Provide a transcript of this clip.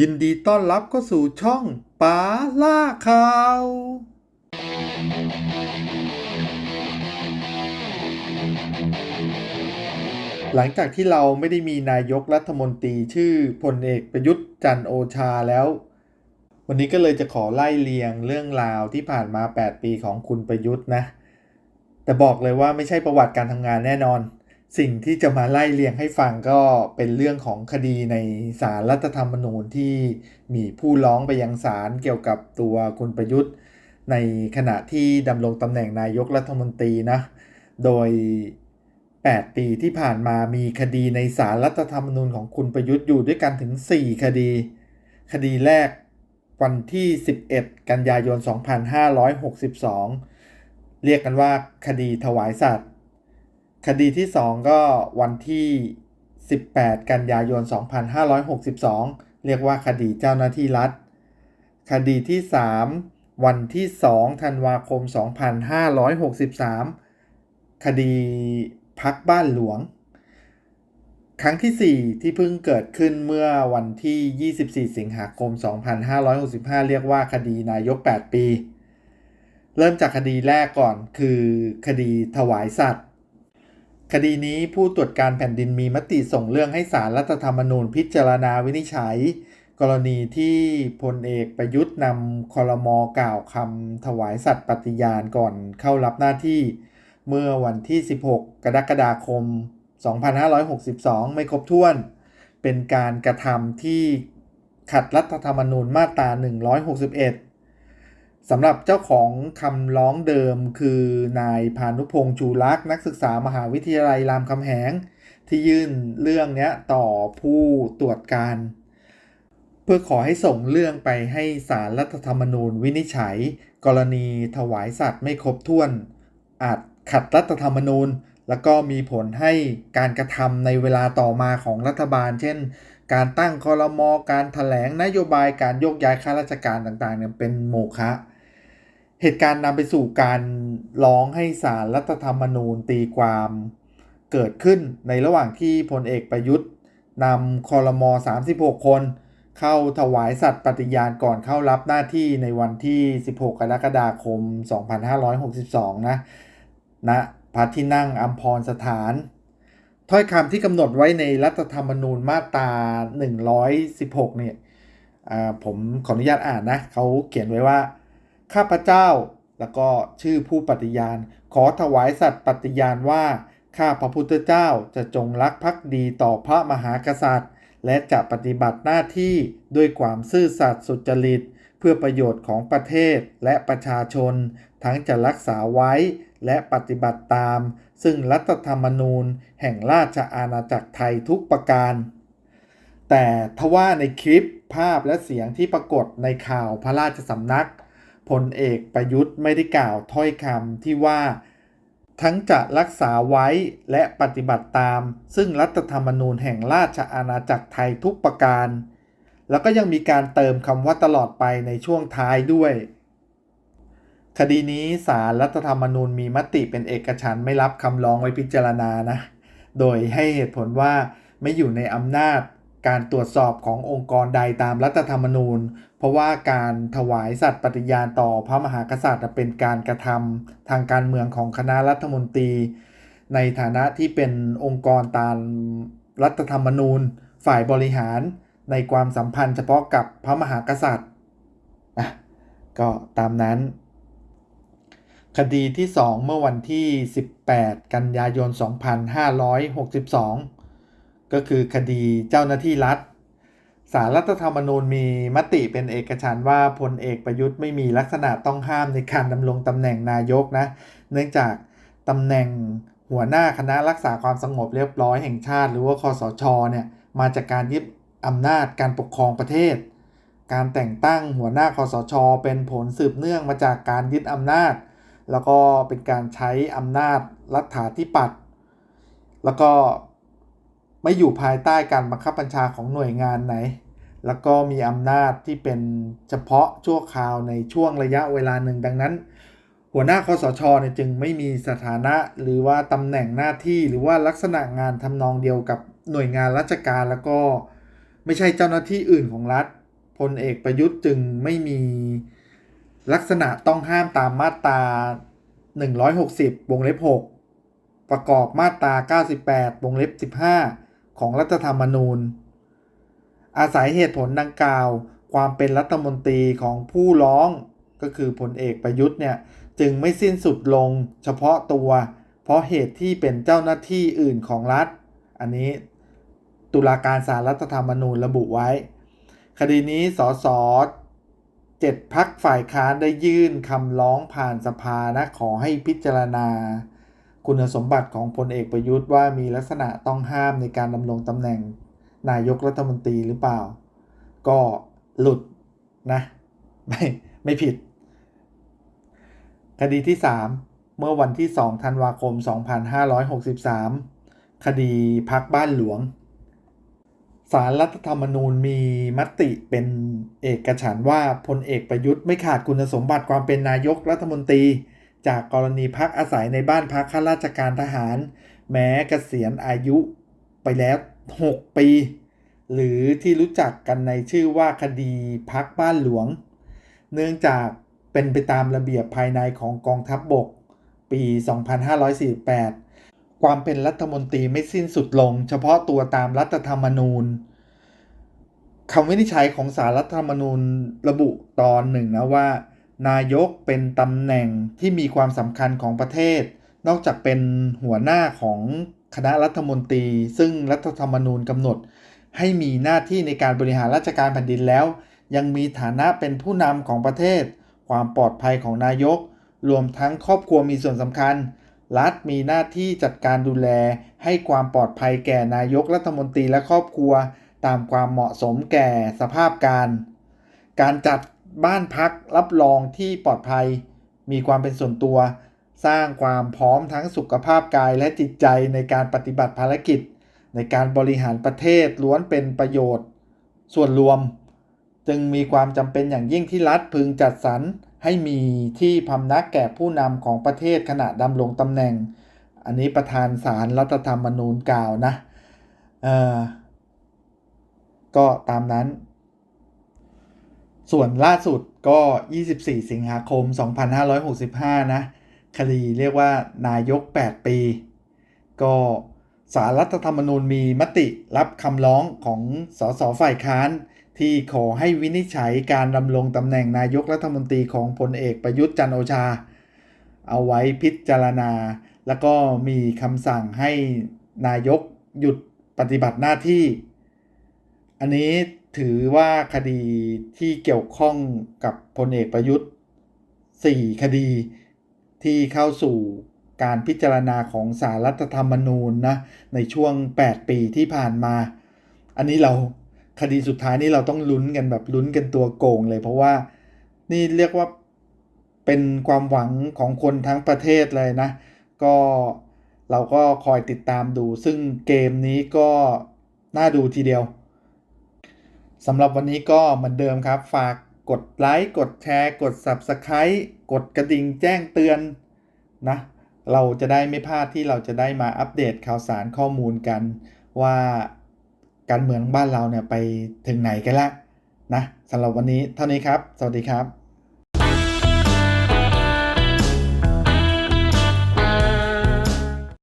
ยินดีต้อนรับเข้าสู่ช่องป๋าล่าข่าว หลังจากที่เราไม่ได้มีนายกรัฐมนตรีชื่อพลเอกประยุทธ์จันโอชาแล้ว วันนี้ก็เลยจะขอไล่เลียงเรื่องราวที่ผ่านมา 8 ปีของคุณประยุทธ์นะ แต่บอกเลยว่าไม่ใช่ประวัติการทำงานแน่นอน สิ่งที่จะมาไล่เลียงให้ฟังก็เป็นเรื่องของคดีในศาลรัฐธรรมนูญที่มีผู้ร้องไปยังศาลเกี่ยวกับตัวคุณประยุทธ์ ในขณะที่ดำรงตำแหน่งนายกรัฐมนตรีนะ โดย 8 ปีที่ผ่านมามีคดีในศาลรัฐธรรมนูญของคุณประยุทธ์อยู่ด้วยกันถึง 4 คดี คดีแรกวันที่ 11 กันยายน 2562 เรียกกันว่าคดีถวายสัตว์ คดีที่ 2 ก็วันที่ 18 กันยายน 2562 เรียกว่าคดีเจ้าหน้าที่รัฐ คดีที่ 3 วันที่ 2 ธันวาคม 2563 คดีพักบ้านหลวง ครั้งที่ 4 ที่เพิ่งเกิดขึ้นเมื่อวันที่ 24 สิงหาคม 2565 เรียกว่าคดีนายก 8 ปี เริ่มจากคดีแรกก่อนคือคดีถวายสัตว คดีนี้ผู้ตรวจการแผ่นดินมีมติส่งเรื่องให้ศาลรัฐธรรมนูญพิจารณาวินิจฉัย กรณีที่พลเอกประยุทธ์นำคอรมอกล่าวคำถวายสัตว์ปฏิญาณก่อนเข้ารับหน้าที่ เมื่อวันที่ 16 กรกฎาคม 2562 ไม่ครบถ้วน เป็นการกระทำที่ขัดรัฐธรรมนูญมาตรา 161 สำหรับเจ้าของคำร้องเดิมคือนายพานุพงษ์ชูรักษ์นักศึกษามหาวิทยาลัยรามคำแหง ที่ยื่นเรื่องนี้ต่อผู้ตรวจการ เพื่อขอให้ส่งเรื่องไปให้ศาลรัฐธรรมนูญวินิจฉัย กรณีถวายสัตว์ไม่ครบถ้วน อาจขัดรัฐธรรมนูญ แล้วก็มีผลให้การกระทำในเวลาต่อมาของรัฐบาล เช่น การตั้งคอรมอการถแถลงนโยบายการโยกย้ายข้าราชการต่างๆเนี่ยเป็นโมฆะ เหตุการณ์นำไปสู่การร้องให้ศาลรัฐธรรมนูญตีความเกิดขึ้นในระหว่างที่พลเอกประยุทธ์นำคอรมอ36 คน เข้าถวายสัตย์ปฏิญาณก่อนเข้ารับหน้าที่ในวันที่ 16 กรกฎาคม 2562 นะณนะพระที่นั่งอัมพรสถาน ถ้อยคำที่กำหนดไว้ในรัฐธรรมนูญมาตรา 116 เนี่ยผมขออนุญาตอ่านนะเขาเขียนไว้ว่า ข้าพเจ้า แล้วก็ชื่อผู้ปฏิญาณ ขอถวายสัตย์ปฏิญาณว่า ข้าพระพุทธเจ้าจะจงรักภักดีต่อพระมหากษัตริย์ และจะปฏิบัติหน้าที่ด้วยความซื่อสัตย์สุจริต เพื่อประโยชน์ของประเทศและประชาชน ทั้งจะรักษาไว้และปฏิบัติตาม ซึ่งรัฐธรรมนูญแห่งราชอาณาจักรไทยทุกประการ แต่ทว่าในคลิปภาพและเสียงที่ปรากฏในข่าวพระราชสำนัก พลเอกประยุทธ์ไม่ได้กล่าวถ้อยคำที่ว่า ทั้งจะรักษาไว้และปฏิบัติตาม ซึ่งรัฐธรรมนูญแห่งราชอาณาจักรไทยทุกประการ แล้วก็ยังมีการเติมคำว่าตลอดไปในช่วงท้ายด้วย คดีนี้ศาลรัฐธรรมนูญมีมติเป็นเอกฉันท์ไม่รับคำร้องไว้พิจารณานะ โดยให้เหตุผลว่าไม่อยู่ในอำนาจ การตรวจสอบขององค์กรใดตามรัฐธรรมนูญ เพราะว่าการถวายสัตย์ปฏิญาณต่อพระมหากษัตริย์เป็นการกระทำทางการเมืองของคณะรัฐมนตรี ในฐานะที่เป็นองค์กรตามรัฐธรรมนูญ ฝ่ายบริหารในความสัมพันธ์เฉพาะกับพระมหากษัตริย์นะก็ตามนั้น คดีที่ 2 เมื่อวันที่ 18 กันยายน 2562 ก็คือคดีเจ้าหน้าที่รัฐสารรัฐธรรมนูญมีมติเป็นเอกฉันท์ว่าพลเอกประยุทธ์ไม่มีลักษณะต้องห้ามในการดำรงตำแหน่งนายกนะ เนื่องจากตำแหน่งหัวหน้าคณะรักษาความสงบเรียบร้อยแห่งชาติ หรือว่าคอสชเนี่ยมาจากการยึดอำนาจการปกครองประเทศ การแต่งตั้งหัวหน้าคอสช เป็นผลสืบเนื่องมาจากการยึดอำนาจ แล้วก็เป็นการใช้อำนาจรัฐาธิปัตย์แล้วก็ ไม่อยู่ภายใต้การบังคับบัญชาของหน่วยงานไหน แล้วก็มีอำนาจที่เป็นเฉพาะชั่วคราวในช่วงระยะเวลาหนึ่งดังนั้น หัวหน้าคอสชเนี่ยจึงไม่มีสถานะหรือว่าตำแหน่งหน้าที่หรือว่าลักษณะงานทำนองเดียวกับหน่วยงานราชการแล้วก็ไม่ใช่เจ้าหน้าที่อื่นของรัฐพลเอกประยุทธ์จึงไม่มีลักษณะต้องห้ามตามมาตรา 160 วงเล็บ 6 ประกอบมาตรา 98 วงเล็บ 15 ของรัฐธรรมนูญ อาศัยเหตุผลดังกล่าว ความเป็นรัฐมนตรีของผู้ร้องก็คือพลเอกประยุทธ์เนี่ยจึงไม่สิ้นสุดลงเฉพาะตัว เพราะเหตุที่เป็นเจ้าหน้าที่อื่นของรัฐ อันนี้ตุลาการศาลรัฐธรรมนูญระบุไว้ คดีนี้สสเจ็ดพักฝ่ายค้านได้ยื่นคำร้องผ่านสภานะขอให้พิจารณา คุณสมบัติของพลเอกประยุทธ์ว่ามีลักษณะต้องห้ามในการดำรงตำแหน่งนายกรัฐมนตรีหรือเปล่า ก็หลุดนะไม่ไม่ผิด คดีที่ 3 เมื่อวันที่ 2 ธันวาคม 2563 คดีพักบ้านหลวง สารรัฐธรรมนูญมีมติเป็นเอกฉันท์ว่าพลเอกประยุทธ์ไม่ขาดคุณสมบัติความเป็นนายกรัฐมนตรี จากกรณีพักอาศัยในบ้านพักข้าราชการทหาร แม้เกษียณอายุไปแล้ว 6 ปี หรือที่รู้จักกันในชื่อว่าคดีพักบ้านหลวง เนื่องจากเป็นไปตามระเบียบภายในของกองทัพบบก ปี 2548 ความเป็นรัฐมนตรีไม่สิ้นสุดลง เฉพาะตัวตามรัฐธรรมนูญคำวินิจฉัยของสารรัฐธรรมนูญระบุตอนหนึ่งนะว่า นายกเป็นตำแหน่งที่มีความสำคัญของประเทศ นอกจากเป็นหัวหน้าของคณะรัฐมนตรี ซึ่งรัฐธรรมนูญกำหนด ให้มีหน้าที่ในการบริหารราชการแผ่นดินแล้ว ยังมีฐานะเป็นผู้นำของประเทศ ความปลอดภัยของนายก รวมทั้งครอบครัวมีส่วนสำคัญ รัฐมีหน้าที่จัดการดูแล ให้ความปลอดภัยแก่นายกรัฐมนตรีและครอบครัว ตามความเหมาะสมแก่สภาพการ การจัด บ้านพักรับรองที่ปลอดภัย มีความเป็นส่วนตัว สร้างความพร้อมทั้งสุขภาพกายและจิตใจในการปฏิบัติภารกิจ ในการบริหารประเทศล้วนเป็นประโยชน์ ส่วนรวม จึงมีความจำเป็นอย่างยิ่งที่รัฐพึงจัดสรรให้มีที่พำนักแก่ผู้นำของประเทศขณะดำรงตำแหน่ง อันนี้ประธานศาลรัฐธรรมนูญกล่าวนะ เอ่อ ก็ตามนั้น ส่วนล่าสุดก็ 24 สิงหาคม 2565 นะ คดีเรียกว่านายก 8 ปี ก็สารรัฐธรรมนูญมีมติรับคำร้องของสสฝ่ายค้าน ที่ขอให้วินิจฉัยการดำรงตำแหน่งนายกรัฐมนตรีของพลเอกประยุทธ์จันโอชา เอาไว้พิจารณา แล้วก็มีคำสั่งให้นายกหยุดปฏิบัติหน้าที่ อันนี้ ถือว่าคดีที่เกี่ยวข้องกับพลเอกประยุทธ์ 4 คดีที่เข้าสู่การพิจารณาของสารรัฐธรรมนูญนะในช่วง 8 ปีที่ผ่านมา อันนี้เราคดีสุดท้ายนี่เราต้องลุ้นกันแบบลุ้นกันตัวโกงเลยเพราะว่านี่เรียกว่าเป็นความหวังของคนทั้งประเทศเลยนะ ก็เราก็คอยติดตามดู ซึ่งเกมนี้ก็น่าดูทีเดียว สำหรับวันนี้ก็เหมือนเดิมครับ ฝากกดไลค์กดแชร์ กด Subscribe กดกระดิ่งแจ้งเตือนนะเราจะได้ไม่พลาดที่เราจะได้มาอัปเดตข่าวสารข้อมูลกัน ว่าการเมืองบ้านเราเนี่ยไปถึงไหนกันละนะสำหรับวันนี้เท่านี้ครับ สวัสดีครับ